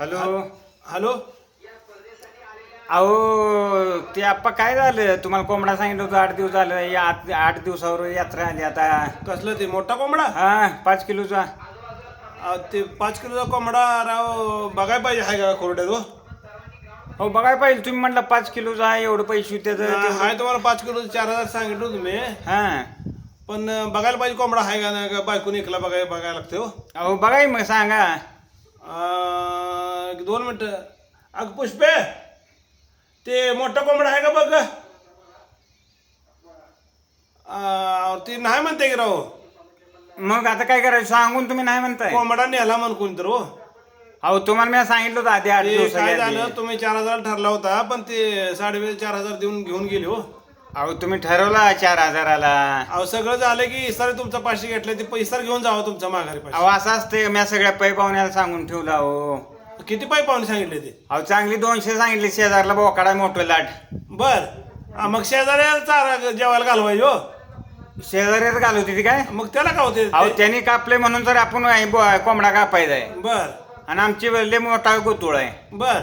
Hello hello अहो ते आप्पा काय झालं? तुम्हाला कोंबडा सांगितलं होतं आठ दिवस झालं या आठ आठ दिवसावर यात्रा आली आता. कसलं ते मोठा कोंबडा? हा पाच किलोचा. ते पाच किलोचा कोंबडा राव बघाय पाहिजे हाय का कोरड्यात हो? हो बघायला पाहिजे. तुम्ही म्हटलं पाच किलोचा आहे एवढं पैसे त्याचं हाय तुम्हाला पाच किलो चार हजार सांगितलं होतं मी. हा. पण अं, बघायला पाहिजे कोंबडा हाय का नाही का बायकून एकला बघाय बघायला लागते हो? अहो बघाय मग सांगा. एक दोन मिनटं. अग पुष्पे ते मोठा कोंबडा आहे का बघ? ते नाही म्हणते की राव. मग आता काय करायचं? सांगून तुम्ही नाही म्हणताय. कोंबडा नेला म्हण कोण तर हो. अहो तुम्हाला मी सांगितलं होतं आधी आठ ते दिवस काय झालं तुम्ही चार हजार ठरला होता पण ते साडे चार हजार देऊन घेऊन गेले हो. अहो तुम्ही ठरवला चार हजाराला. अहो सगळं झालं की इसारे तुमचा पाचशे घेतले ते पैसा घेऊन जावं तुमच्या माघारी अहो असं असते मी सगळ्या पै पाहुण्याला सांगून ठेवलं अहो. पैसे किती पाय पाहुणे सांगितले ते? अहो चांगली दोनशे सांगितले शेजारला बोकाडा मोठं लाट. बर. हा, मग शेजाऱ्या चारा जेवायला घालवायचे हो. शेजारीच घालवती ती काय? मग त्याला का होते? अहो त्यांनी कापले म्हणून तर आपण ब- कोंबडा कापायचा आहे. बर. आणि आमची लय मोठा गोतुळ आहे. बर.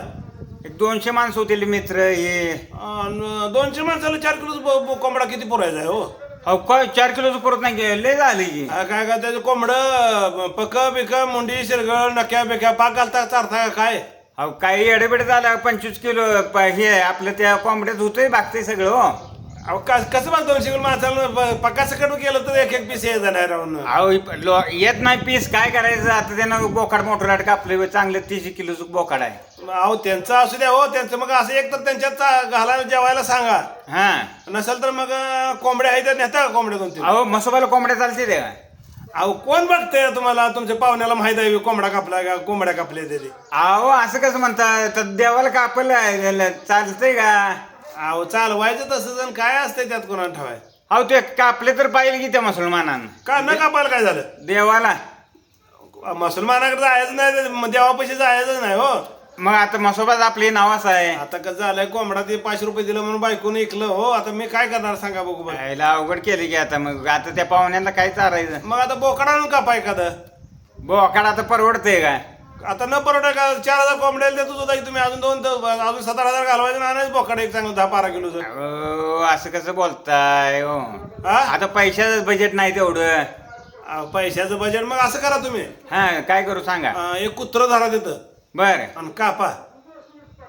एक दोनशे माणसं होतील मित्र हे. अन दोनशे माणसाला चार किलो कोंबडा किती पुरायचा आहे हो? अहो काय चार किलोचं परत नाही गे- लय झालं की. हा, काय काय त्याचं कोंबडं पक बिक मुंडी शिरगळ नक्या बिक्या पाक घालता चारता का काय? अहो काही एडेबेडे झालं पंचवीस किलो प- हे आपलं त्या कोंबड्यात होतंय बागतंय सगळं हो. अहो का- कसं बघ दोनशे किलो माणसाला? प- पक्का सकट केलं तर एक एक पीस नाही राहून अहो लो- येत नाही पीस काय करायचं? आता त्यानं बोकाड मोठं लाट कापलं चांगलं तीस किलोचं बोकाड आहे. अहो त्यांचं असू द्या हो त्यांचं मग असं एक तर त्यांच्यात चा- घालायला जेवायला सांगा. हा. नसेल तर मग अं, कोंबड्या आहे तर नेता कोंबड्या दोन तीन अहो मसोबाला कोंबड्या चालते ते का? अहो कोण बघतंय तुम्हाला? तुमच्या पाहुण्याला माहीत आहे कोंबडा कापला का कोंबड्या कापल्या तरी अहो असं कसं म्हणता? तर देवाला कापलं चालतंय का? अहो चालवायचं तसं जण काय असतंय त्यात कोणाला ठेवाय? अहो ते कापले तर पाहिजे की त्या मुसलमानानं. का न कापायला काय झालं? देवाला. मुसलमानाकडे जायचं नाही देवापाशी जायचं नाही हो. मग आता मसोबाच आपली नावाच आहे. आता कसं झालंय कोंबडा ते पाचशे रुपये दिलं म्हणून बायकोने ऐकलं हो आता मी काय करणार सांगा बघू बरं. यायला अवघड केली की आता मग आता त्या पाहुण्याला काय चारायचं मग आता बोकडा आणून कापा एखादं. बोकाड आता परवडतंय का आता न परवडा का? चार हजार कोंबड्या देतो सुद्धा तुम्ही. अजून दोन तर अजून सात आठ हजार घालवायचं ना आणायचं बोकडा एक चांगलं दहा बारा किलोचं. अहो, असं कसं बोलताय हो. हा? आता पैशाचं बजेट नाही तेवढं. पैशाचं बजेट मग असं करा तुम्ही. हा काय करू सांगा. एक कुत्र धरा तिथं. बर. आणि कापा.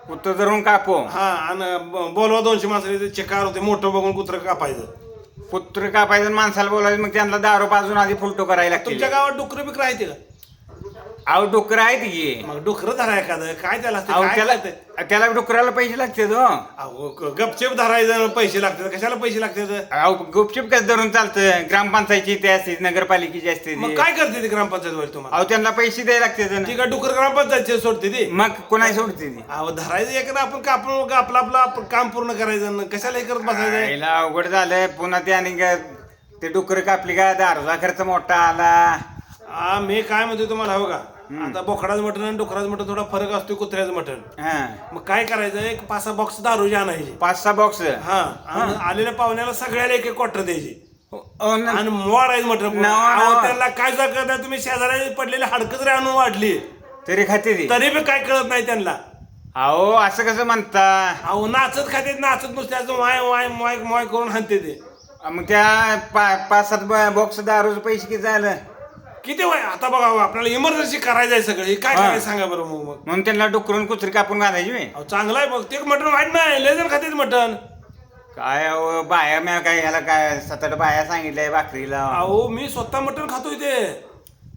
कुत्र धरून कापू. हा आणि ब- बोलवा दोनशे माणसं चिकार होते मोठं बघून कुत्र कापायचं. कुत्र कापायचं आणि माणसाला बोलायचं मग त्यांना दारू पाजून आधी फुलटो करायला लागतील. तुमच्या गावात डुकर बिकर आहे का? अहो डुकर आहेत की. मग डुकर धरा एखादं? काय त्याला असतं? अहो काय त्याला कळतंय? त्याला डुकराला पैसे लागतात हो. अहो ग- गपचेप धरायचं पैसे लागतात. कशाला पैसे लागतात? अहो गुपचूप कसं धरून चालतं? ग्रामपंचायतीची ते असते नगरपालिकेची असते मग ती. काय करते ती ग्रामपंचायत वाली तुम्हाला? अहो त्यांना पैसे द्यायला लागतात ती का डुकर ग्रामपंचायत सोडते ती? मग कोणाही सोडते ती? अहो धरायचं एक ना आपण कापून आपलं आपलं आपण काम पूर्ण करायचं आणि कशाला हे करत बसायचं? आईला अवघड झालं पुन्हा ते आणि ग- ते डुकर कापली का? दारूचा खर्च मोठा आला. हा मी काय म्हणतो तुम्हाला हो का? आता बोकडाचं मटण आणि डुकराचं मटण थोडा फरक असतो कुत्र्याचं मटण. हा. मग काय करायचं? एक पाच सहा बॉक्स दारूचे आणायचे. पाच सहा बॉक्स हा. आणि आलेल्या पाहुण्याला सगळ्याला एक एक क्वार्टर द्यायचे. हो, आणि मोडायचं मटण नवा, अहो, नवा. त्याला काय करता तुम्ही शेजारी पडलेले हाडकं जरी आणून वाढली. तरी खाते ती. तरी बी काय कळत नाही त्यांना. अहो असं कसं म्हणता? अहो नाचत खाते नाचत नुसत्याचं वाय वाय वाय वाय करून हाणते ते. मग त्या पा- पाच सात बॉक्स दारूचं पैसे किती झालं? किती वय आता बघा हो, आपल्याला इमर्जन्सी करायचं आहे सगळं. हे काय हा. करायचं सांगा बरं मग मग. म्हणून त्यांना डुकरून कुत्री कापून घालायची बे. अहो, चांगलं आहे बघ ते मटण वाईट नाही लय जण खाते मटण. काय अहो बाया म्या काय ह्याला काय सात आठ बाया सांगितलंय भाकरीला. अहो मी स्वतः मटण खातोय ते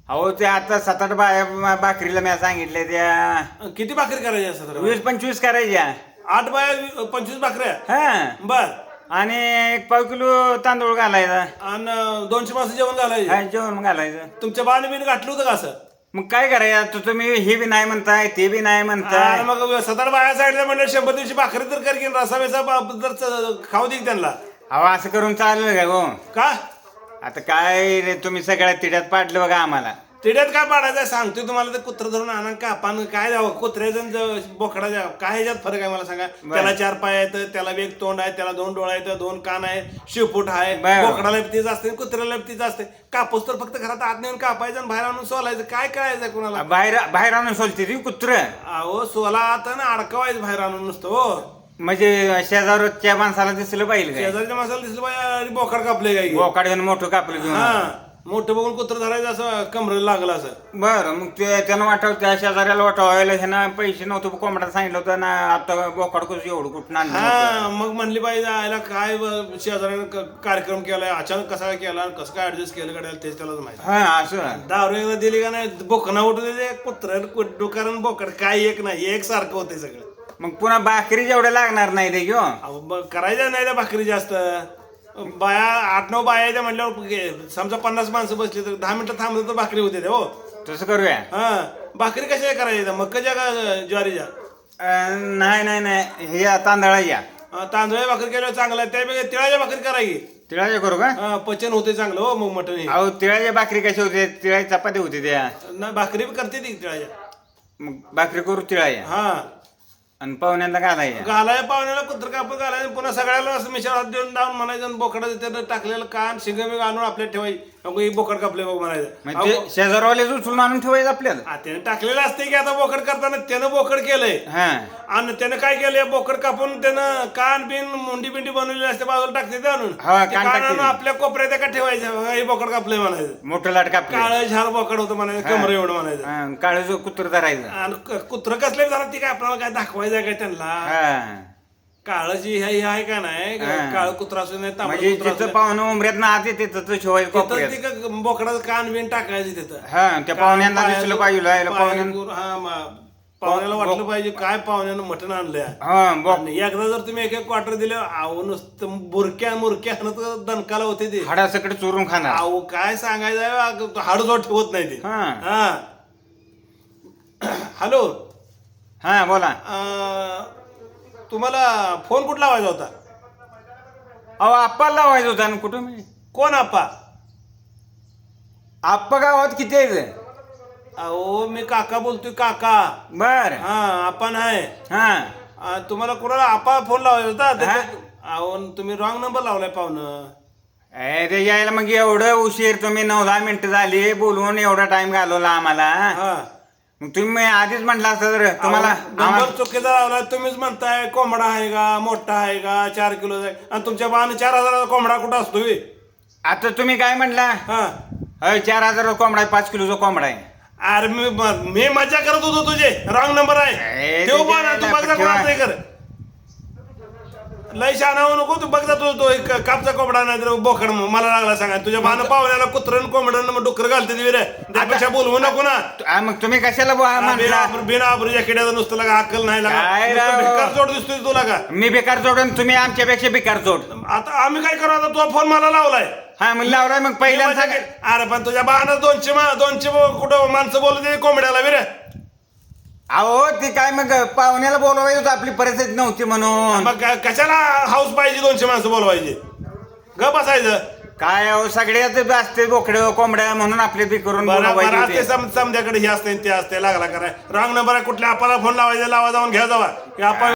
अहो ते आता सात आठ बाया म- भाकरीला म्या सांगितलंय त्या. किती भाकरी करायची असं तर वीस पंचवीस करायच्या. आठ बाया पंचवीस भाकऱ्या? हा. बर. आणि एक पाव किलो तांदूळ घालायचा. आणि दोनशे माणसं जेवण घालायचे. जेवण घालायचं. तुमच्या बाण बिन गाठलं होतं का असं? मग काय करायचं? आता तुम्ही हे बी नाही म्हणताय ते बी नाही म्हणताय. आणि मग सतरा बाया साईडला म्हणलं शंभर दिवशी भाकरी तर कर की रसा बिसा बा- जर च- खाऊ दे की त्यांना. अहो असं करून चालेल का गो? का? आता काय रे तुम्ही सगळ्या तिड्यात पाडलं बघा आम्हाला. तिड्यात काय पाडायचं सांगतोय तुम्हाला ते कुत्र धरून आणा का आपण काय द्यावं कुत्र्याचं ज- बोकडाच्या काय ह्याच्यात फरक आहे मला सांगा? त्याला चार पाय आहेत त्याला एक तोंड आहे त्याला दोन डोळे आहेत दोन कान आहे शिवपूट आहे. बोकडाला तीच असते कुत्र्याला तीच असते. कापूस तर फक्त घरात आत नेऊन कापायचं आणि बाहेर आणून सोलायचं. काय करायचं कुणाला? बाहेर बाहेर आणून सोलते ती कुत्र. अहो सोला आता ना अडकवायचं बाहेर आणून नुसतं हो. म्हणजे शेजारच्या माणसाला दिसलं पाहिजे शेजारच्या माणसाला दिसलं पाहिजे बोकड कापले काय बोकाड घेऊन मोठं कापलं घेऊन. हा. मोठं बघून कुत्र धरायचं असं कमरेला लागलं असं. बरं मग ते त्यानं वाटावं त्या शेजाऱ्याला वाटावायला ह्यानं पैसे नव्हतं कोंबड्यात सांगितलं होतं ना आता बोकाड कसं एवढं कुठं आणलं. हा मग म्हणली पाहिजे आयला काय ब- शेजाऱ्यानं क- कार्यक्रम केलाय अचानक कसा काय केला आणि कसं काय ऍडजस्ट केलं कडेल तेच त्यालाच माहिती. हा असं. दारू एकदा दिली का नाही बोकना उठू दे कुत्र डुकारण बोकड काय एक नाही एक सारखं होते सगळं. मग पुन्हा भाकरी जेवढं लागणार नाही ते घेऊ अहो, मग करायचं नाही त्या भाकरी जास्त. बाया आठ नऊ बाया आहेत म्हटल्यावर गे- समजा पन्नास माणसं बसली तर दहा मिनिटं थांबलं तर भाकरी होते ते, हो. तसं करूया? हा भाकरी कशा करायच्या मक्काच्या का ज्वारीच्या अं, नाही नाही नाही. हे या तांदळा या हा, तांदळा भाकरी केल्यावर चांगलं आहे. त्यापेक्षा तिळाच्या भाकरी करायची तिळाच्या करू का? हा, पचन होते चांगलं हो मग मटण हे. अहो तिळाच्या भाकरी कशी होते? तिळाची चपाती होती त्या. नाही भाकरी बी करते ती तिळाच्या. मग भाकरी करू तिळाया हा. आणि पाहुण्यांना घालाय घालाय पाहुण्याला कुत्र कापड घालायचं. पुन्हा सगळ्याला असं मिश्र हात देऊन डाऊन म्हणायचं बोकडा त्यानं टाकलेलं कान शिंग आणून आपल्याला ठेवायची. अगो ही बोकड कापले बघ म्हणायचं. म्हणजे शेजारवाले उचलून आणून ठेवायचं आपल्याला. त्यानं टाकलेलं असते की आता बोकड करताना? त्यानं बोकड केलंय. हा. आणि त्यानं काय केलंय? बोकड कापून त्यानं कान बिन मुंडी बिंडी बनवलेली असते बाजूला टाकते ते आणून. हा, ते कान कान टाकते आणून. आपल्या कोपऱ्यात एका ठेवायचं बघा, हे बोकड कापलंय म्हणायचं. मोठं लाट कापलं काळं झार बोकड होतं म्हणायचं कमर एवढं म्हणायचं. काळ जो कुत्र धरायचं. आणि कुत्रं कसले झालं ती काय आपल्याला काय दाखवायचं काय त्यांना? हा. काळजी हे हे आहे का नाही? हा. काळ कुत्रा असू नाही तांबडं म्हणजे कुत्रं असू जिथं नये. पाहुणं उमऱ्यात ना आते तिथं तर शिवायचं तिथं कोपऱ्यात. ती का बोकडाचं कान बिन टाकायचं तिथं. हा त्या पाहुण्यांना दिसलं पाहिजे याला पाहुण्यां पायाचं- हा, मा- पाहुण्याला वाटलं पाहिजे काय पाहुण्यानं मटण आणलंय. हा आणि एकदा जर तुम्ही एक एक क्वार्टर दिले आहो नुसतं बुरक्या मुरक्या हाणत दणकाला होते ते. हाडासकट चोरून खाणार. आहो काय सांगायचं हाडजोड ठेवत नाही ते. हा. हा. हॅलो. हा बोला. अं, तुम्हाला फोन कुठला लावायचा होता? अहो आप्पा लावायचं होता ना कुठं मी कोण आप्पा? आप्पा गावात किती आहेत? अहो मी काका बोलतोय काका. बर. हा आपण आहे हा. तुम्हाला कोणाला आपा फोन लावायचा होता? त्याच्यात- अहो तुम्ही रॉंग नंबर लावलाय पाहुणं. अरे यायला मग एवढं उशीर तुम्ही नऊ दहा मिनिटं झाली बोलवून एवढा टाइम घालवला आम्हाला. हा. मग तुम्ही आधीच म्हटलं असतं तर तुम्हाला नंबर चुकीचा लावलाय तुम्हीच म्हणताय कोंबडा आहे का मोठा आहे का चार किलो आहे. आणि तुमच्या बाण चार हजाराचा कोंबडा कुठं असतो बे? आता तुम्ही काय म्हटला हा. अय, चार हजार कोंबडा आहे पाच किलोचा कोंबडा आहे. अरे मी मी मजा करत होतो तुझे. रॉंग नंबर आहे. ठेव बाण तू ठेवा. हे कर. लय शहाणा होऊ नको तू बघ जा तुझं तो एक कापचा कोंबडा नाही तर बोकड मला लागला सांगा. तुझ्या बाण पाहुण्याला कुत्रण कोंबडं मग डुकर घालते ती त्यापेक्षा बोलवू नको ना. आ, मग तुम्ही कशाला बुवा बिना बिना आबरूच्या किड्याचं नुसतं लागा अक्कल नाही लागा. काय राव? जोड दिसतोय तुला का? मी बेकार जोडून तुम्ही आमच्यापेक्षा बेकार जोड आता आम्ही काय करू? आता तुझा फोन मला लावलाय. हा मग लावलाय मग पहिल्यांदा अरे पण तुझ्या बाण दोनशे मा- दोनशे ब- कुठं माणसं बोलत कोंबड्याला विरे. अहो ते काय मग पाहुण्याला बोलवायचं होतं आपली परिस्थिती नव्हती म्हणून. मग क- कशाला हाऊस पाहिजे दोनशे माणसं बोलवायची? ग बसायचं. काय अहो सगळ्याच असते बोकडं कोंबड्या म्हणून आपले बी करून बरं बोलवायचे बरं होते. ते सम- समध्याकडे हे असते ते असते लागला कराय रॉंग नंबर आहे कुठल्या आपल्याला फोन लावायचा लावा जाऊन घ्या जावा. की आपण